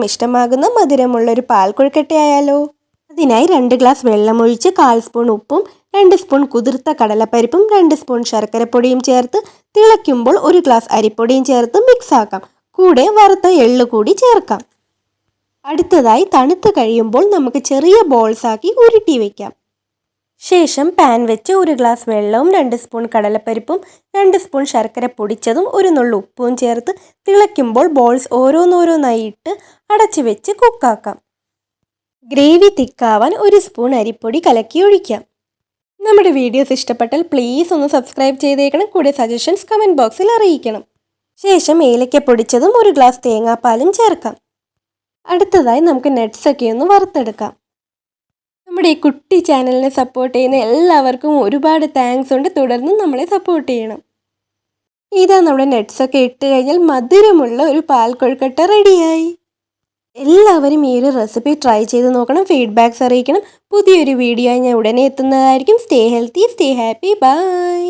എല്ലാവർക്കും ഇഷ്ടമാകുന്ന മധുരമുള്ള ഒരു പാൽ കൊഴുക്കട്ടയായാലോ അതിനായി രണ്ട് ഗ്ലാസ് വെള്ളമൊഴിച്ച് കാൽ സ്പൂൺ ഉപ്പും രണ്ട് സ്പൂൺ കുതിർത്ത കടലപ്പരിപ്പും രണ്ട് സ്പൂൺ ശർക്കരപ്പൊടിയും ചേർത്ത് തിളയ്ക്കുമ്പോൾ ഒരു ഗ്ലാസ് അരിപ്പൊടിയും ചേർത്ത് മിക്സ് ആക്കാം. കൂടെ വറുത്ത എള്ളു കൂടി ചേർക്കാം. അടുത്തതായി തണുത്ത് കഴിയുമ്പോൾ നമുക്ക് ചെറിയ ബോൾസ് ആക്കി ഉരുട്ടി വയ്ക്കാം ശേഷം പാൻ വെച്ച് ഒരു ഗ്ലാസ് വെള്ളവും രണ്ട് സ്പൂൺ കടലപ്പരിപ്പും രണ്ട് സ്പൂൺ ശർക്കര പൊടിച്ചതും ഒരു നുള്ളു ഉപ്പും ചേർത്ത് തിളയ്ക്കുമ്പോൾ ബോൾസ് ഓരോന്നോരോന്നായി ഇട്ട് അടച്ചു വെച്ച് കുക്കാക്കാം ഗ്രേവി തിക്കാവാൻ ഒരു സ്പൂൺ അരിപ്പൊടി കലക്കി ഒഴിക്കാം. നമ്മുടെ വീഡിയോസ് ഇഷ്ടപ്പെട്ടാൽ പ്ലീസ് ഒന്ന് സബ്സ്ക്രൈബ് ചെയ്തേക്കണം. കൂടെ സജഷൻസ് കമന്റ് ബോക്സിൽ അറിയിക്കണം. ശേഷം ഏലക്ക പൊടിച്ചതും ഒരു ഗ്ലാസ് തേങ്ങാപ്പാലും ചേർക്കാം. അടുത്തതായി നമുക്ക് ഒക്കെ ഒന്ന് വറുത്തെടുക്കാം. നമ്മുടെ ഈ കുട്ടി ചാനലിനെ സപ്പോർട്ട് ചെയ്യുന്ന എല്ലാവർക്കും ഒരുപാട് താങ്ക്സ് ഉണ്ട്. തുടർന്നും നമ്മളെ സപ്പോർട്ട് ചെയ്യണം. ഇതാ നമ്മുടെ നട്ട്സൊക്കെ ഇട്ട് കഴിഞ്ഞാൽ മധുരമുള്ള ഒരു പാൽ കൊഴുക്കട്ട റെഡിയായി എല്ലാവരും ഈ ഒരു റെസിപ്പി ട്രൈ ചെയ്ത് നോക്കണം. ഫീഡ്ബാക്ക്സ് അറിയിക്കണം. പുതിയൊരു വീഡിയോ ഞാൻ ഉടനെ എത്തുന്നതായിരിക്കും. Stay healthy stay happy bye